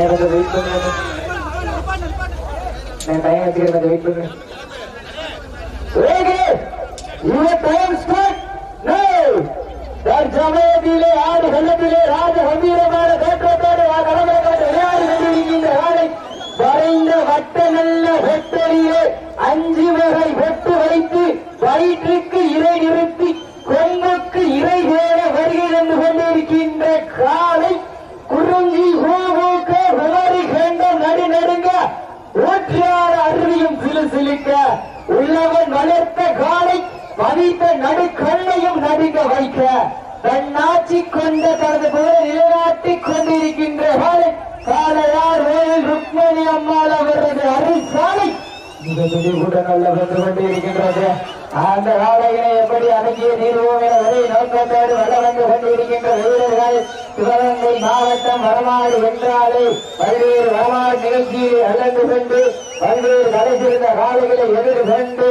கொஞ்சம் வெயிட் பண்ணுங்க நான் டைம் வச்சுக்கிறேன் கொஞ்சம் வெயிட் பண்ணுங்க Ready? Your time start now. தற்சமயத்திலே ஆடு வெள்ளத்திலே ராஜ கம்பீரமான தோற்றத்தோடு கடமைக்காட்டு விளையாடி கொண்டிருக்கின்ற ஆடை வரைந்த வட்ட நல்ல வெட்டரியே அஞ்சு வகை வெட்டு வைத்து வயிற்றுக்கு இறை நிறுத்தி வளர்த்த காலை பதித்த நடுக்கண்ணையும் நடுங்க வைக்க தன்னாட்சி கொண்ட தனது போல நிலைநாட்டிக் கொண்டிருக்கின்ற காலை காலையார் ருக்மணி அம்மாள் அவரது அருள்சாலை மிக துடிவுடன் நல்ல வந்து கொண்டிருக்கின்றது. அந்த காலையினை எப்படி அடங்கிய தீர்வோம் என ஒரே நோக்கத்தோடு வள வந்து கொண்டிருக்கின்ற வீரர்கள் சிவகங்கை மாவட்டம் வரமாடு வென்றாலே பல்வேறு வரமாடு நிகழ்ச்சியை கலந்து சென்று பல்வேறு கலைசிறந்த காலைகளை எதிர்கொண்டு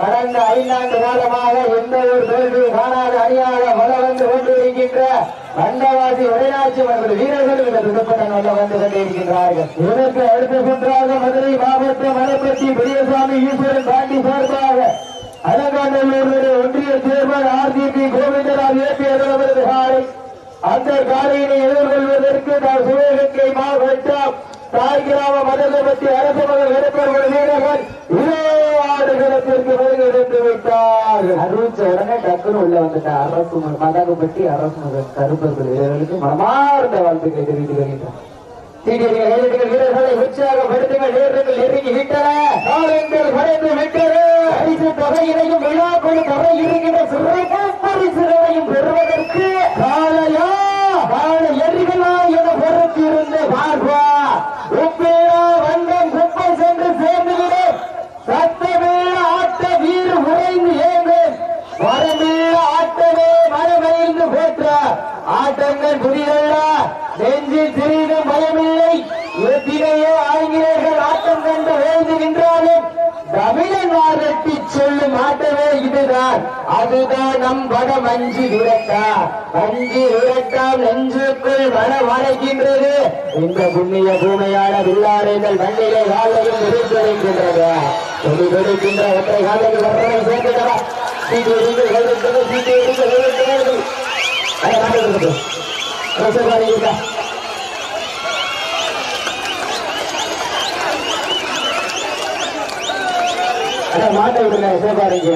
கடந்த ஐந்தாண்டு காலமாக எந்த ஒரு தோல்வியும் காணாத அணியாக வள வந்து கொண்டிருக்கின்ற வந்தவாசி உரையாட்சி அவர்கள் வீரர்கள் இந்த துடுப்படன் வல்ல வந்து கொண்டிருக்கின்றார்கள். இதற்கு அடுத்த சுற்றாக மதுரை மாவட்டம் மலைப்பட்டி பெரியசாமி ஈஸ்வரன் பாண்டி சார்பாக அலங்காநல்லூருடைய ஒன்றிய சேர்மன் ஆர்டிபி கோவிந்தராஜ் ஏபியவரது காலை. அந்த காலையினை எதிர்கொள்வதற்கு நான் சிவகங்கை மாவட்டம் தாய் கிராம மதுரை பற்றி அரசு மகள் எடுப்பவர்கள் வீரர்கள் அறிவிச்ச உடனே டக்குன்னு உள்ள வந்துட்ட. அரசு மகள் மதகபட்டி அரசு மகள் கருப்பர்கள் வீரர்களுக்கு மனமார்ந்த வாழ்த்துக்களை தெரிவித்து வருகின்றனர் வீரர்களை உற்சாகப்படுத்துங்கள். வீரர்கள் நெருங்கி விட்டன. காலங்கள் விட்டது பரிசு தொகையினையும் விழா கொடு தொகை இருக்கின்ற சிறப்பு பரிசுகளையும் பெறுவதற்கு ஆட்டமே மரமைந்து போற்ற ஆட்டங்கள் புரியல்ல நெஞ்சில் சிறிது பயமில்லை. எத்தனையோ ஆங்கிலேயர்கள் ஆட்டம் கண்டு எழுதுகின்றாலும் தமிழன் வாரட்டி சொல்லும் ஆட்டமே இதுதான். அதுதான் நம் வட மஞ்சி விரட்டா மஞ்சி விரட்டாம் நெஞ்சுக்குள் வர வளைக்கின்றது இந்த புண்ணிய பூமையான வில்லாரைகள் மண்ணிலே வாழையும் விரித்துரைக்கின்றது சொல்லி ஒற்றை காலையில் வர்றவை சேர்ந்துடவா சீட்டு எடுத்து கைவிட்டது சீட்டு எடுத்து கைவிட்டது அதை மாட்டு அட மாட்டை விடுங்க சேபாரிங்க